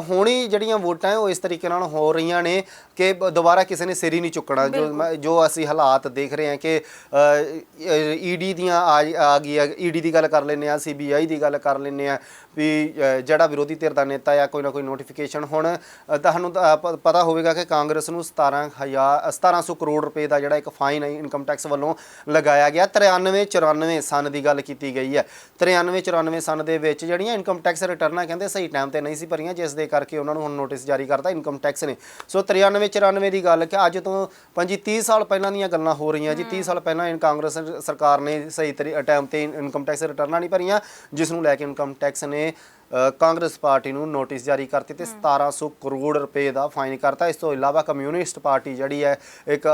ਹੁਣੀ ਜਿਹੜੀਆਂ ਵੋਟਾਂ ਹੈ ਉਹ ਇਸ ਤਰੀਕੇ ਨਾਲ ਹੋ ਰਹੀਆਂ ਨੇ ਕਿ ਦੁਬਾਰਾ ਕਿਸੇ ਨੇ ਸਿਰ ਹੀ ਨਹੀਂ ਚੁੱਕਣਾ ਜੋ ਜੋ ਅਸੀਂ ਹਾਲਾਤ ਦੇਖ ਰਹੇ ਹਾਂ ਕਿ ਈਡੀ ਦੀਆਂ ਆ ਗਈ ਈਡੀ ਦੀ ਗੱਲ ਕਰ ਲੈਂਦੇ ਆ ਸੀਬੀਆਈ ਦੀ ਗੱਲ ਕਰ ਲੈਂਦੇ ਆ ਵੀ ਜਿਹੜਾ ਵਿਰੋਧੀ ਧਿਰ ਦਾ ਨੇਤਾ ਆ ਕੋਈ ਨਾ ਕੋਈ ਨੋਟੀਫਿਕੇਸ਼ਨ ਹੁਣ ਤੁਹਾਨੂੰ ਪਤਾ ਹੋਵੇਗਾ ਕਿ ਕਾਂਗਰਸ ਨੂੰ 17000 1700 ਕਰੋੜ ਰੁਪਏ ਦਾ ਜਿਹੜਾ ਇੱਕ ਫਾਈਨ ਇਨਕਮ ਟੈਕਸ ਵੱਲੋਂ ਲਗਾਇਆ ਗਿਆ 93 94 ਸਨ ਦੀ ਗੱਲ ਕੀਤੀ ਗਈ ਹੈ 93 94 ਸਨ ਦੇ ਵਿੱਚ ਜਿਹੜੀਆਂ ਇਨਕਮ ਟੈਕਸ ਰਿਟਰਨਾਂ ਕਹਿੰਦੇ ਸਹੀ ਟਾਈਮ ਤੇ ਨਹੀਂ ਸੀ ਭਰੀਆਂ ਜਿਸ ਦੇ ਕਰਕੇ ਉਹਨਾਂ ਨੂੰ ਹੁਣ ਨੋਟਿਸ ਜਾਰੀ ਕਰਤਾ ਇਨਕਮ ਟੈਕਸ ਨੇ। ਸੋ 93 94 ਦੀ ਗੱਲ ਕਿ ਅੱਜ ਤੋਂ 25 30 ਸਾਲ ਪਹਿਲਾਂ ਦੀਆਂ ਗੱਲਾਂ ਹੋ ਰਹੀਆਂ ਜੀ। 30 ਸਾਲ ਪਹਿਲਾਂ ਇਨ ਕਾਂਗਰਸ ਸਰਕਾਰ ਨੇ ਸਹੀ ਟਾਈਮ ਤੇ ਇਨਕਮ ਟੈਕਸ ਰਿਟਰਨਾਂ ਨਹੀਂ ਭਰੀਆਂ ਜਿਸ ਨੂੰ ਲੈ ਕੇ ਇਨਕਮ ਟੈਕਸ ਨੇ ਕਾਂਗਰਸ ਪਾਰਟੀ ਨੂੰ ਨੋਟਿਸ ਜਾਰੀ ਕਰਤੀ ਤੇ 1700 ਕਰੋੜ ਰੁਪਏ ਦਾ ਫਾਈਨ ਕਰਤਾ। ਇਸ ਤੋਂ ਇਲਾਵਾ ਕਮਿਊਨਿਸਟ ਪਾਰਟੀ ਜਿਹੜੀ ਹੈ ਇੱਕ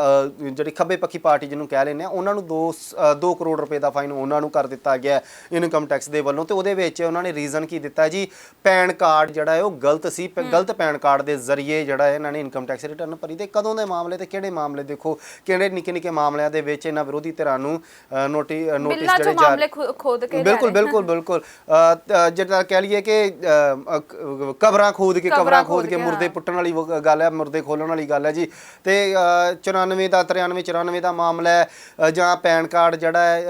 ਜਿਹੜੀ ਖੱਬੇ ਪੱਖੀ ਪਾਰਟੀ ਜਿਹਨੂੰ ਕਹਿ ਲੈਂਦੇ ਆ ਉਹਨਾਂ ਨੂੰ 2 2 ਕਰੋੜ ਰੁਪਏ ਦਾ ਫਾਈਨ ਉਹਨਾਂ ਨੂੰ ਕਰ ਦਿੱਤਾ ਗਿਆ ਇਨਕਮ ਟੈਕਸ ਦੇ ਵੱਲੋਂ ਤੇ ਉਹਦੇ ਵਿੱਚ ਉਹਨਾਂ ਨੇ ਰੀਜ਼ਨ ਕੀ ਦਿੱਤਾ ਜੀ? ਪੈਨ ਕਾਰਡ ਜਿਹੜਾ ਹੈ ਉਹ ਗਲਤ ਸੀ। ਗਲਤ ਪੈਨ ਕਾਰਡ ਦੇ ਜ਼ਰੀਏ ਜਿਹੜਾ ਹੈ ਇਹਨਾਂ ਨੇ ਇਨਕਮ ਟੈਕਸ ਰਿਟਰਨ ਭਰੀ ਤੇ ਕਦੋਂ ਦੇ ਮਾਮਲੇ ਤੇ ਕਿਹੜੇ ਮਾਮਲੇ ਦੇਖੋ ਕਿਹੜੇ ਨਿੱਕੇ ਨਿੱਕੇ ਮਾਮਲਿਆਂ ਦੇ ਵਿੱਚ ਇਹਨਾਂ ਵਿਰੋਧੀ ਧਿਰਾਂ ਨੂੰ ਨੋਟਿਸ ਜਿਹੜੇ ਲੈ ਬਿਲਕੁਲ। ਬਿਲਕੁਲ ਬਿਲਕੁਲ। ਜਿਹੜਾ ਕਹਿ ਲਈਏ ਕਿ ਕ- ਕਬਰਾਂ ਖੋਦ ਕੇ ਕਬਰਾਂ ਖੋਦ ਕੇ ਮੁਰਦੇ ਹਾਂ। ਪੁੱਟਣ ਵਾਲੀ ਗੱਲ ਹੈ ਮੁਰਦੇ ਖੋਲਣ ਵਾਲੀ ਗੱਲ ਹੈ ਜੀ। ਤੇ ਅ, 94 ਦਾ 93 94 ਦਾ ਮਾਮਲਾ ਹੈ ਜਾਂ ਪੈਨ ਕਾਰਡ ਜਿਹੜਾ ਹੈ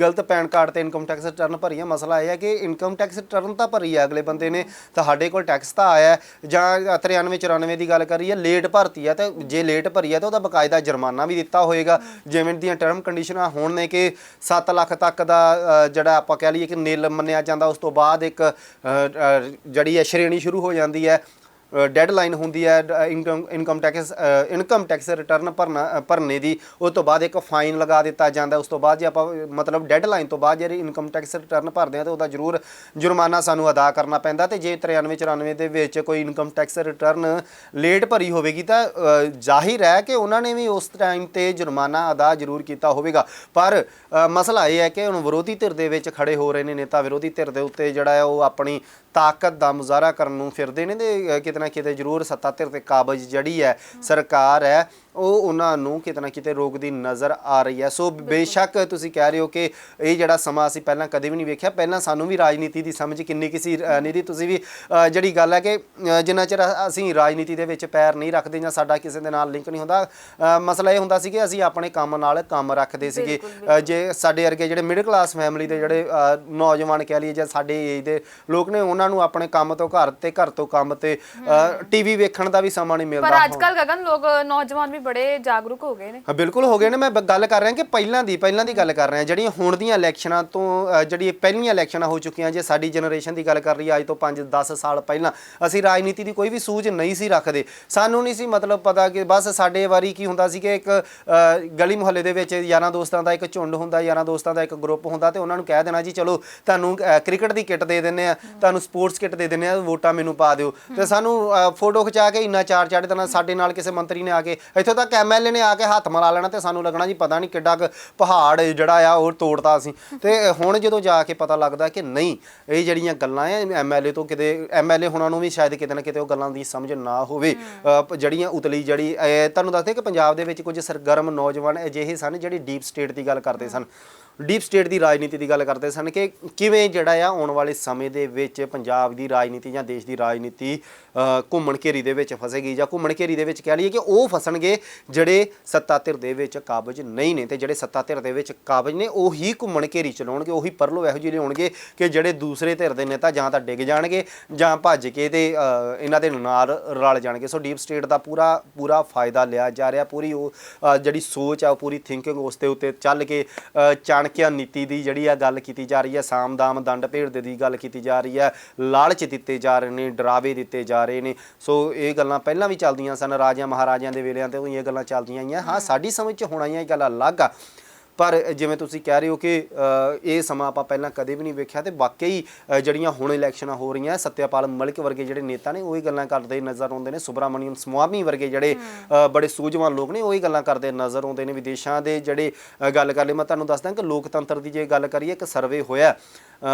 ਗਲਤ ਪੈਨ ਕਾਰਡ ਤੇ ਇਨਕਮ ਟੈਕਸ ਰਿਟਰਨ ਭਰੀ ਹੈ ਮਸਲਾ ਇਹ ਹੈ ਕਿ ਇਨਕਮ ਟੈਕਸ ਰਿਟਰਨ ਤਾਂ ਭਰੀ ਹੈ ਅਗਲੇ ਬੰਦੇ ਨੇ ਤੁਹਾਡੇ ਕੋਲ ਟੈਕਸ ਤਾਂ ਆਇਆ ਹੈ, ਜਾਂ 93 94 ਦੀ ਗੱਲ ਕਰੀਏ ਲੇਟ ਭਰਤੀ ਹੈ ਤੇ ਜੇ ਲੇਟ ਭਰੀ ਹੈ ਤਾਂ ਉਹਦਾ ਬਕਾਇਦਾ ਜੁਰਮਾਨਾ ਵੀ ਦਿੱਤਾ ਹੋਏਗਾ। ਜਿਵੇਂ ਦੀਆਂ ਟਰਮ ਕੰਡੀਸ਼ਨਾਂ ਹੋਣ ਨੇ ਕਿ 7 ਲੱਖ ਤੱਕ ਦਾ ਜਿਹੜਾ ਆਪਾਂ ਕਹਿ ਲਈਏ ਕਿ ਨਿਲ ਮੰਨਿਆ ਜਾਂਦਾ ਉਸ ਤੋਂ ਬਾਅਦ ਇੱਕ ਅ, ਜਿਹੜੀ ਹੈ ਸ਼੍ਰੇਣੀ ਸ਼ੁਰੂ ਹੋ ਜਾਂਦੀ ਹੈ ਡੈਡਲਾਈਨ ਹੁੰਦੀ ਹੈ income income tax income tax return ਭਰਨਾ ਭਰਨੇ ਦੀ ਉਸ ਤੋਂ ਬਾਅਦ ਇੱਕ ਫਾਈਨ ਲਗਾ ਦਿੱਤਾ ਜਾਂਦਾ, ਉਸ ਤੋਂ ਬਾਅਦ ਜੇ ਆਪਾਂ, ਮਤਲਬ ਡੈਡਲਾਈਨ ਤੋਂ ਬਾਅਦ ਜਿਹੜੀ ਇਨਕਮ ਟੈਕਸ ਰਿਟਰਨ ਭਰਦੇ ਆ ਤਾਂ ਉਹਦਾ ਜ਼ਰੂਰ ਜੁਰਮਾਨਾ ਸਾਨੂੰ ਅਦਾ ਕਰਨਾ ਪੈਂਦਾ, ਤੇ ਜੇ 93 94 ਦੇ ਵਿੱਚ ਕੋਈ ਇਨਕਮ ਟੈਕਸ ਰਿਟਰਨ ਲੇਟ ਭਰੀ ਹੋਵੇਗੀ, ਤਾਂ ਜ਼ਾਹਿਰ ਹੈ ਕਿ ਉਹਨਾਂ ਨੇ ਵੀ ਉਸ ਟਾਈਮ ਤੇ ਜੁਰਮਾਨਾ ਅਦਾ ਜ਼ਰੂਰ ਕੀਤਾ ਹੋਵੇਗਾ। ਪਰ ਮਸਲਾ ਇਹ ਹੈ ਕਿ ਹੁਣ ਵਿਰੋਧੀ ਧਿਰ ਦੇ ਵਿੱਚ ਖੜੇ ਹੋ ਰਹੇ ਨੇ ਨੇਤਾ ਵਿਰੋਧੀ ਧਿਰ ਦੇ ਉੱਤੇ ਜਿਹੜਾ ਹੈ, ਉਹ ਆਪਣੀ ਤਾਕਤ ਦਾ ਮੁਜ਼ਾਹਰਾ ਕਰਨ ਨੂੰ ਫਿਰਦੇ ਨੇ, ਤੇ ਕਿਤੇ ਕਿਤੇ ਜ਼ਰੂਰ ਸੱਤਾ ਧਿਰ ਤੇ ਕਾਬਜ ਜਿਹੜੀ ਹੈ ਸਰਕਾਰ ਹੈ ਉਹ ਉਹਨਾਂ ਨੂੰ ਕਿਤੇ ਨਾ ਕਿਤੇ ਰੋਕਦੀ ਨਜ਼ਰ ਆ ਰਹੀ ਹੈ। ਸੋ ਬੇਸ਼ੱਕ ਤੁਸੀਂ ਕਹਿ ਰਹੇ ਹੋ ਕਿ ਇਹ ਜਿਹੜਾ ਸਮਾਂ ਅਸੀਂ ਪਹਿਲਾਂ ਕਦੇ ਵੀ ਨਹੀਂ ਵੇਖਿਆ। ਪਹਿਲਾਂ ਸਾਨੂੰ ਵੀ ਰਾਜਨੀਤੀ ਦੀ ਸਮਝ ਕਿੰਨੀ ਕਿਸੇ ਨਿਧੀ ਤੁਸੀਂ ਵੀ ਜਿਹੜੀ ਗੱਲ ਹੈ ਕਿ ਜਿੰਨਾ ਚਿਰ ਅਸੀਂ ਰਾਜਨੀਤੀ ਦੇ ਵਿੱਚ ਪੈਰ ਨਹੀਂ ਰੱਖਦੇ ਜਾਂ ਸਾਡਾ ਕਿਸੇ ਦੇ ਨਾਲ ਲਿੰਕ ਨਹੀਂ ਹੁੰਦਾ ਮਸਲਾ ਇਹ ਹੁੰਦਾ ਸੀ ਕਿ ਅਸੀਂ ਆਪਣੇ ਕੰਮ ਨਾਲ ਕੰਮ ਰੱਖਦੇ ਸੀਗੇ। ਜੇ ਸਾਡੇ ਵਰਗੇ ਜਿਹੜੇ ਮਿਡਲ ਕਲਾਸ ਫੈਮਿਲੀ ਦੇ ਜਿਹੜੇ ਨੌਜਵਾਨ ਕਹਿ ਲਈਏ ਜਾਂ ਸਾਡੇ ਏਜ ਦੇ ਲੋਕ ਨੇ ਉਹਨਾਂ ਨੂੰ ਆਪਣੇ ਕੰਮ ਤੋਂ ਘਰ ਤੇ ਘਰ ਤੋਂ ਕੰਮ ਤੇ ਟੀਵੀ ਵੇਖਣ ਦਾ ਵੀ ਸਮਾਂ ਨਹੀਂ ਮਿਲਦਾ ਪਰ ਅੱਜ ਕੱਲ ਗਗਨ ਲੋਕ ਨੌਜਵਾਨ ਵੀ ਬੜੇ ਜਾਗਰੂਕ ਹੋ ਗਏ ਨੇ। ਹਾਂ ਬਿਲਕੁਲ ਹੋ ਗਏ ਨੇ। ਮੈਂ ਬ- ਗੱਲ ਕਰ ਰਿਹਾ ਕਿ ਪਹਿਲਾਂ ਦੀ ਪਹਿਲਾਂ ਦੀ ਗੱਲ ਕਰ ਰਿਹਾ। ਜਿਹੜੀਆਂ ਹੁਣ ਦੀਆਂ ਇਲੈਕਸ਼ਨਾਂ ਤੋਂ ਅ, ਜਿਹੜੀ ਪਹਿਲੀਆਂ ਇਲੈਕਸ਼ਨਾਂ ਹੋ ਚੁੱਕੀਆਂ ਜੇ ਸਾਡੀ ਜਨਰੇਸ਼ਨ ਦੀ ਗੱਲ ਕਰ ਰਹੀ ਹੈ ਅੱਜ ਤੋਂ 5-10 ਸਾਲ ਪਹਿਲਾਂ ਅਸੀਂ ਰਾਜਨੀਤੀ ਦੀ ਕੋਈ ਵੀ ਸੂਝ ਨਹੀਂ ਸੀ ਰੱਖਦੇ। ਸਾਨੂੰ ਨਹੀਂ ਸੀ ਮਤਲਬ ਪਤਾ ਕਿ ਬਸ ਸਾਡੇ ਵਾਰੀ ਕੀ ਹੁੰਦਾ ਸੀ ਕਿ ਇੱਕ ਅ, ਗਲੀ ਮੁਹੱਲੇ ਦੇ ਵਿੱਚ ਯਾਰਾਂ ਦੋਸਤਾਂ ਦਾ ਇੱਕ ਝੁੰਡ ਹੁੰਦਾ ਯਾਰਾਂ ਦੋਸਤਾਂ ਦਾ ਇੱਕ ਗਰੁੱਪ ਹੁੰਦਾ ਤੇ ਉਹਨਾਂ ਨੂੰ ਕਹਿ ਦੇਣਾ ਜੀ ਚਲੋ ਤੁਹਾਨੂੰ ਅ, ਕ੍ਰਿਕਟ ਦੀ ਕਿੱਟ ਦੇ ਦਿੰਨੇ ਆ ਤੁਹਾਨੂੰ ਸਪੋਰਟਸ ਕਿੱਟ ਦੇ ਦਿੰਨੇ ਆ ਵੋਟਾਂ ਮੈਨੂੰ ਪਾ ਦਿਓ। ਤੇ ਸਾਨੂੰ ਨੂੰ ਫੋਟੋ ਖਿਚਾ ਕੇ ਇੰਨਾ ਚਾਰ ਚਾੜੇ ਦੇਣਾ ਸਾਡੇ ਨਾਲ ਕਿਸੇ ਮੰਤਰੀ ਨੇ ਆ ਕੇ ਇੱਥੋਂ ਤੱਕ ਐਮਐਲਏ ਨੇ ਆ ਕੇ ਹੱਥ ਮਿਲਾ ਲੈਣਾ ਤੇ ਸਾਨੂੰ ਲੱਗਣਾ ਜੀ ਪਤਾ ਨਹੀਂ ਕਿੱਡਾ ਕੁ ਪਹਾੜ ਜਿਹੜਾ ਆ ਉਹ ਤੋੜਤਾ ਅਸੀਂ। ਤੇ ਹੁਣ ਜਦੋਂ ਜਾ ਕੇ ਪਤਾ ਲੱਗਦਾ ਕਿ ਨਹੀਂ ਇਹ ਜਿਹੜੀਆਂ ਗੱਲਾਂ ਆ ਐਮਐਲਏ ਤੋਂ ਕਿਤੇ ਐਮਐਲਏ ਹੁਣਾਂ ਨੂੰ ਵੀ ਸ਼ਾਇਦ ਕਿਤੇ ਨਾ ਕਿਤੇ ਉਹ ਗੱਲਾਂ ਦੀ ਸਮਝ ਨਾ ਹੋਵੇ। ਅ, ਜਿਹੜੀਆਂ ਉਤਲੀ ਜਿਹੜੀ ਅ, ਤੁਹਾਨੂੰ ਦੱਸਦੇ ਕਿ ਪੰਜਾਬ ਦੇ ਵਿੱਚ ਕੁਝ ਸਰਗਰਮ ਨੌਜਵਾਨ ਅਜਿਹੇ ਸਨ ਜਿਹੜੇ ਡੀਪ ਸਟੇਟ ਦੀ ਗੱਲ ਕਰਦੇ ਸਨ। ਡੀਪ ਸਟੇਟ ਦੀ ਰਾਜਨੀਤੀ ਦੀ ਗੱਲ ਕਰਦੇ ਸਨ ਕਿ ਕਿਵੇਂ ਜਿਹੜਾ ਆ ਆਉਣ ਵਾਲੇ ਸਮੇਂ ਦੇ ਵਿੱਚ ਪੰਜਾਬ ਦੀ ਰਾਜਨੀਤੀ ਜਾਂ ਦੇਸ਼ ਦੀ ਰਾਜਨੀਤੀ ਘੁੰਮਣ ਘੇਰੀ ਦੇ ਵਿੱਚ ਫਸੇਗੀ ਜਾਂ ਘੁੰਮਣ ਘੇਰੀ ਦੇ ਵਿੱਚ ਕਹਿ ਲਈਏ ਕਿ ਉਹ ਫਸਣਗੇ ਜਿਹੜੇ ਸੱਤਾ ਧਿਰ ਦੇ ਵਿੱਚ ਕਾਬਜ ਨਹੀਂ ਨੇ ਤੇ ਜਿਹੜੇ ਸੱਤਾ ਧਿਰ ਦੇ ਵਿੱਚ ਕਾਬਜ ਨੇ ਉਹੀ ਘੁੰਮਣ ਘੇਰੀ ਚਲਾਉਣਗੇ ਉਹੀ ਪਰਲੋ ਇਹੋ ਜਿਹੇ ਲਿਆਉਣਗੇ ਕਿ ਜਿਹੜੇ ਦੂਸਰੇ ਧਿਰ ਦੇ ਨੇਤਾ ਜਾਂ ਤਾਂ ਡਿੱਗ ਜਾਣਗੇ ਜਾਂ ਭੱਜ ਕੇ ਤੇ ਇਹਨਾਂ ਦੇ ਨਾਲ ਰਲ ਜਾਣਗੇ। ਸੋ ਡੀਪ ਸਟੇਟ ਦਾ ਪੂਰਾ ਪੂਰਾ ਫਾਇਦਾ ਲਿਆ ਜਾ ਰਿਹਾ ਪੂਰੀ ਉਹ ਜਿਹੜੀ ਸੋਚ ਆ ਉਹ ਪੂਰੀ ਥਿੰਕਿੰਗ ਉਸ ਦੇ ਉੱਤੇ ਚੱਲ ਕੇ ਅ, ਚਾਣਕਿਆ ਨੀਤੀ ਦੀ ਜਿਹੜੀ ਆ ਗੱਲ ਕੀਤੀ ਜਾ ਰਹੀ ਹੈ, ਸਾਮਦਾਮ ਦੰਡ ਭੇਡ ਦੀ ਗੱਲ ਕੀਤੀ ਜਾ ਰਹੀ ਹੈ, ਲਾਲਚ ਦਿੱਤੇ ਜਾ ਰਹੇ ਨੇ, ਡਰਾਵੇ ਦਿੱਤੇ ਜਾ ਰਹੇ ਨੇ। ਸੋ ਇਹ ਗੱਲਾਂ ਪਹਿਲਾਂ ਵੀ ਚੱਲਦੀਆਂ ਸਨ ਰਾਜਿਆਂ ਮਹਾਰਾਜਿਆਂ ਦੇ ਵੇਲਿਆਂ ਤੇ ਵੀ ਇਹ ਗੱਲਾਂ ਚੱਲਦੀਆਂ ਆਈਆਂ। ਹਾਂ, ਸਾਡੀ ਸਮਝ 'ਚ ਹੁਣ ਆਈਆਂ ਇਹ ਗੱਲ ਅਲੱਗ ਆ। ਪਰ ਜਿਵੇਂ ਤੁਸੀਂ ਕਹਿ ਰਹੇ ਹੋ ਕਿ ਇਹ ਸਮਾਂ ਆਪਾਂ ਪਹਿਲਾਂ ਕਦੇ ਵੀ ਨਹੀਂ ਵੇਖਿਆ ਤੇ ਵਾਕਈ ਜਿਹੜੀਆਂ ਹੁਣ ਇਲੈਕਸ਼ਨਾਂ ਹੋ ਰਹੀਆਂ ਸਤਿਆਪਾਲ ਮਲਿਕ ਵਰਗੇ ਜਿਹੜੇ ਨੇਤਾ ਨੇ ਉਹੀ ਗੱਲਾਂ ਕਰਦੇ ਨਜ਼ਰ ਆਉਂਦੇ ਨੇ ਸੁਬਰਾਮਣੀਅਮ ਸਵਾਮੀ ਵਰਗੇ ਜਿਹੜੇ ਬੜੇ ਸੂਝਵਾਨ ਲੋਕ ਨੇ ਉਹੀ ਗੱਲਾਂ ਕਰਦੇ ਨਜ਼ਰ ਆਉਂਦੇ ਨੇ ਵਿਦੇਸ਼ਾਂ ਦੇ ਜਿਹੜੇ ਗੱਲ ਕਰ ਲਈ ਮੈਂ ਤੁਹਾਨੂੰ ਦੱਸਦਾ ਕਿ ਲੋਕਤੰਤਰ ਦੀ ਜੇ ਗੱਲ ਕਰੀਏ ਇੱਕ ਸਰਵੇ ਹੋਇਆ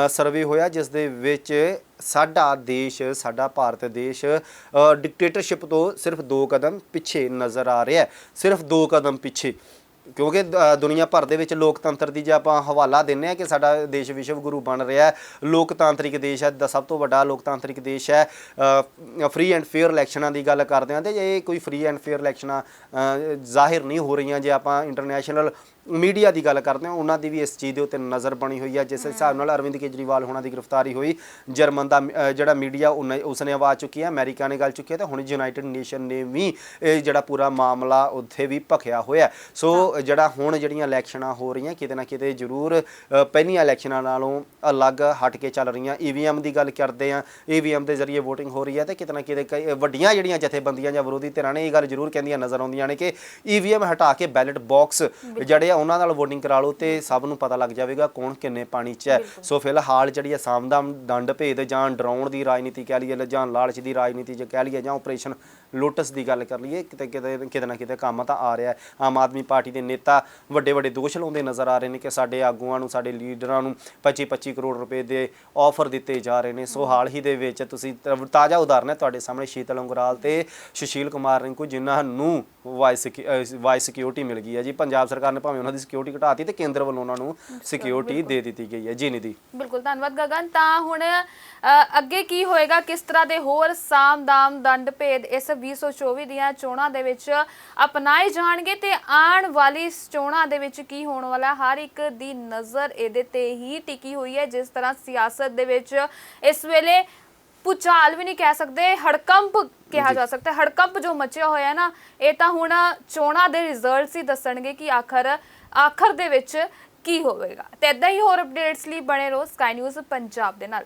ਸਰਵੇ ਹੋਇਆ ਜਿਸ ਦੇ ਵਿੱਚ ਸਾਡਾ ਦੇਸ਼ ਸਾਡਾ ਭਾਰਤ ਦੇਸ਼ ਡਿਕਟੇਟਰਸ਼ਿਪ ਤੋਂ ਸਿਰਫ ਦੋ ਕਦਮ ਪਿੱਛੇ ਨਜ਼ਰ ਆ ਰਿਹਾ ਹੈ। ਸਿਰਫ ਦੋ ਕਦਮ ਪਿੱਛੇ। ਕਿਉਂਕਿ ਦੁਨੀਆ ਭਰ ਦੇ ਵਿੱਚ ਲੋਕਤੰਤਰ ਦੀ ਜੇ ਆਪਾਂ ਹਵਾਲਾ ਦਿੰਨੇ ਆ ਕਿ ਸਾਡਾ ਦੇਸ਼ ਵਿਸ਼ਵ ਗੁਰੂ ਬਣ ਰਿਹਾ ਹੈ, ਲੋਕਤਾਂਤਰਿਕ ਦੇਸ਼ ਹੈ, ਦਾ, ਸਭ ਤੋਂ ਵੱਡਾ ਲੋਕਤਾਂਤਰਿਕ ਦੇਸ਼ ਹੈ ਫ੍ਰੀ ਐਂਡ ਫੇਅਰ ਇਲੈਕਸ਼ਨਾਂ ਦੀ ਗੱਲ ਕਰਦੇ ਆ ਤੇ ਇਹ ਕੋਈ ਫ੍ਰੀ ਐਂਡ ਫੇਅਰ ਇਲੈਕਸ਼ਨਾਂ ਜ਼ਾਹਿਰ ਨਹੀਂ ਹੋ ਰਹੀਆਂ, ਜੇ ਆਪਾਂ ਇੰਟਰਨੈਸ਼ਨਲ ਮੀਡੀਆ ਦੀ ਗੱਲ ਕਰਦੇ ਹਾਂ, ਉਹਨਾਂ ਦੀ ਵੀ ਇਸ ਚੀਜ਼ ਦੇ ਉੱਤੇ ਨਜ਼ਰ ਬਣੀ ਹੋਈ ਹੈ, ਜਿਸ ਹਿਸਾਬ ਨਾਲ ਅਰਵਿੰਦ ਕੇਜਰੀਵਾਲ ਹੋਣਾ ਦੀ ਗ੍ਰਿਫਤਾਰੀ ਹੋਈ, ਜਰਮਨ ਦਾ ਜਿਹੜਾ ਮੀਡੀਆ ਉਸਨੇ ਆਵਾਜ਼ ਚੁੱਕੀ ਹੈ, ਅਮਰੀਕਾ ਨੇ ਗੱਲ ਚੁੱਕੀ ਹੈ ਤੇ ਹੁਣ ਯੂਨਾਈਟਿਡ ਨੇਸ਼ਨ ਨੇ ਵੀ ਇਹ ਜਿਹੜਾ ਪੂਰਾ ਮਾਮਲਾ ਉੱਥੇ ਵੀ ਭਖਿਆ ਹੋਇਆ ਸੋ ਜਿਹੜਾ ਹੁਣ ਜਿਹੜੀਆਂ ਇਲੈਕਸ਼ਨਾਂ ਹੋ ਰਹੀਆਂ ਕਿਤੇ ਨਾ ਕਿਤੇ ਜ਼ਰੂਰ ਪਹਿਲੀਆਂ ਇਲੈਕਸ਼ਨਾਂ ਨਾਲੋਂ ਅਲੱਗ ਹਟ ਕੇ ਚੱਲ ਰਹੀਆਂ। ਈਵੀਐਮ ਦੀ ਗੱਲ ਕਰਦੇ ਆ ਈਵੀਐਮ ਦੇ ਜ਼ਰੀਏ VOTING ਹੋ ਰਹੀ ਹੈ ਤੇ ਕਿਤੇ ਨਾ ਕਿਤੇ ਵੱਡੀਆਂ ਜਿਹੜੀਆਂ ਜਥੇਬੰਦੀਆਂ ਜਾਂ ਵਿਰੋਧੀ ਧਿਰਾਂ ਨੇ ਇਹ ਗੱਲ ਜ਼ਰੂਰ ਕਹਿੰਦੀਆਂ ਨਜ਼ਰ ਆਉਂਦੀਆਂ ਨੇ ਕਿ ਈਵੀਐਮ ਹਟਾ ਕੇ ਬੈਲਟ ਬਾਕਸ ਜਿਹੜੇ ਆ ਉਹਨਾਂ ਨਾਲ VOTING ਕਰਾ ਲਓ ਤੇ ਸਭ ਨੂੰ ਪਤਾ ਲੱਗ ਜਾਵੇਗਾ ਕੌਣ ਕਿੰਨੇ ਪਾਣੀ 'ਚ ਹੈ। ਸੋ ਫਿਲਹਾਲ ਜਿਹੜੀ ਆ ਸਾਮਦਾਮ ਦੰਡ ਭੇਦ ਜਾਂ ਡਰਾਉਣ ਦੀ ਰਾਜਨੀਤੀ ਕਹਿ ਲਈਏ ਜਾਂ ਲਾਲਚ ਦੀ ਰਾਜਨੀਤੀ ਜੇ ਕਹਿ ਲਈਏ ਜਾਂ ਆਪਰੇਸ਼ਨ ਲੋਟਸ ਦੀ ਗੱਲ ਕਰ ਲਈਏ ਕਿਤੇ ਕਿਤੇ ਕਿਤੇ ਨਾ ਕਿਤੇ ਕੰਮ ਤਾਂ ਆ ਰਿਹਾ ਆਮ ਆਦਮੀ ਪਾਰਟੀ ਦੇ ਨੇਤਾ ਵੱਡੇ ਵੱਡੇ ਦੋਸ਼ ਲਾਉਂਦੇ ਨਜ਼ਰ ਆ ਰਹੇ ਨੇ ਕਿ ਸਾਡੇ ਆਗੂਆਂ ਨੂੰ ਸਾਡੇ ਲੀਡਰਾਂ ਨੂੰ 25 25 ਕਰੋੜ ਰੁਪਏ ਦੇ ਆਫਰ ਦਿੱਤੇ ਜਾ ਰਹੇ ਨੇ। ਸੋ ਹਾਲ ਹੀ ਦੇ ਵਿੱਚ ਤੁਸੀਂ ਤਾਜ਼ਾ ਉਦਾਹਰਨ ਹੈ ਤੁਹਾਡੇ ਸਾਹਮਣੇ ਸ਼ੀਤਲ ਉਂਗਰਾਲ ਤੇ ਸੁਸ਼ੀਲ ਕੁਮਾਰ ਰਿੰਕੂ ਜਿਨ੍ਹਾਂ ਨੂੰ ਵਾਈਸ ਵਾਈਸ ਸਿਕਿਉਰਿਟੀ ਮਿਲ ਗਈ ਹੈ। ਜੀ ਪੰਜਾਬ ਸਰਕਾਰ ਨੇ ਭਾਵੇਂ ਉਹਨਾਂ ਦੀ ਸਿਕਿਉਰਿਟੀ ਘਟਾਤੀ ਤੇ ਕੇਂਦਰ ਵੱਲੋਂ ਉਹਨਾਂ ਨੂੰ ਸਿਕਿਉਰਿਟੀ ਦੇ ਦਿੱਤੀ ਗਈ ਹੈ। ਜੀ ਨਿਧੀ। ਬਿਲਕੁਲ ਧੰਨਵਾਦ ਗਗਨ। ਤਾਂ ਹੁਣ ਅੱਗੇ ਕੀ ਹੋਏਗਾ? ਕਿਸ ਤਰ੍ਹਾਂ ਦੇ ਹੋਰ ਸਾਮ ਦਾਮ ਦੰਡ ਭੇਦ ਇਸ 2024 ਦੀਆਂ ਚੋਣਾਂ ਦੇ ਵਿੱਚ ਅਪਣਾਏ ਜਾਣਗੇ ਤੇ ਆਉਣ ਵਾਲੀ ਇਸ ਚੋਣਾਂ ਦੇ ਵਿੱਚ ਕੀ ਹੋਣ ਵਾਲਾ ਹਰ ਇੱਕ ਦੀ ਨਜ਼ਰ ਇਹਦੇ ਤੇ ਹੀ ਟਿਕੀ ਹੋਈ ਹੈ ਜਿਸ ਤਰ੍ਹਾਂ ਸਿਆਸਤ ਦੇ ਵਿੱਚ ਇਸ ਵੇਲੇ ਪੁਚਾਲ ਵੀ ਨਹੀਂ ਕਹਿ ਸਕਦੇ ਹੜਕੰਪ ਕਿਹਾ ਜਾ ਸਕਦਾ ਹੈ। ਹੜਕੰਪ ਜੋ ਮਚਿਆ ਹੋਇਆ ਹੈ ਨਾ ਇਹ ਤਾਂ ਹੁਣ ਚੋਣਾਂ ਦੇ ਰਿਜ਼ਲਟਸ ਹੀ ਦੱਸਣਗੇ ਕਿ ਆਖਰ ਆਖਰ ਦੇ ਵਿੱਚ ਕੀ ਹੋਵੇਗਾ। ਤੇ ਇਦਾਂ ਹੀ ਹੋਰ ਅਪਡੇਟਸ ਲਈ ਬਣੇ ਰਹੋ ਸਕਾਈ ਨਿਊਜ਼ ਪੰਜਾਬ ਦੇ ਨਾਲ।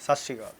ਸਤਿ ਸ਼੍ਰੀ ਅਕਾਲ।